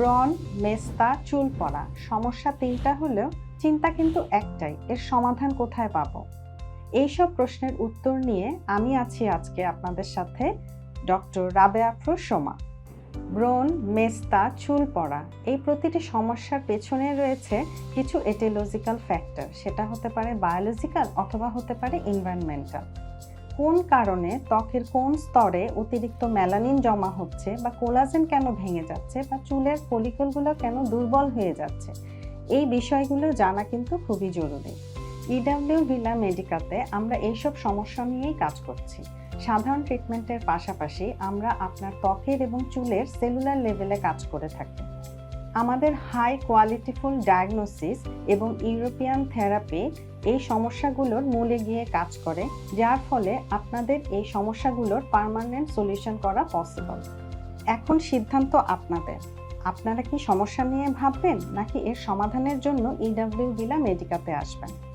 ব্রণ, মেস্তা, চুল পড়া। সমস্যা তিনটা হলেও চিন্তা কিন্তু একটাই, এর সমাধান কোথায় পাবো? এইসব প্রশ্নের উত্তর নিয়ে আমি আছি আজকে আপনাদের সাথে ডক্টর রাবে আফরো সোমা ব্রণ, মেস্তা, চুল পড়া এই প্রতিটি সমস্যার পেছনে রয়েছে কিছু এটিওলজিক্যাল ফ্যাক্টর সেটা হতে পারে বায়োলজিক্যাল অথবা হতে পারে এনভায়রনমেন্টাল কোন কারণে ত্বকের কোন স্তরে অতিরিক্ত মেলানিন জমা হচ্ছে বা কোলাজেন কেন ভেঙে যাচ্ছে বা চুলের ফলিকলগুলো কেন দুর্বল হয়ে যাচ্ছে? এই বিষয়গুলো জানা কিন্তু খুবই জরুরি। ইডাব্লিউ ভিলা মেডিকাতে আমরা এইসব সমস্যা নিয়েই কাজ করছি। সাধারণ ট্রিটমেন্টের পাশাপাশি আমরা আপনার ত্বকের এবং চুলের সেলুলার লেভেলে কাজ করে থাকি। আমাদের হাই কোয়ালিটিফুল ডায়াগনোসিস এবং ইউরোপিয়ান থেরাপি এই সমস্যাগুলোর মূলে গিয়ে কাজ করে, যার ফলে আপনাদের এই সমস্যাগুলোর পারমানেন্ট সলিউশন করা পসিবল এখন সিদ্ধান্ত আপনাদের। আপনারা কি সমস্যা নিয়ে ভাববেন, নাকি এর সমাধানের জন্য ইডাব্লিউ বিলা মেডিকাতে আসবেন?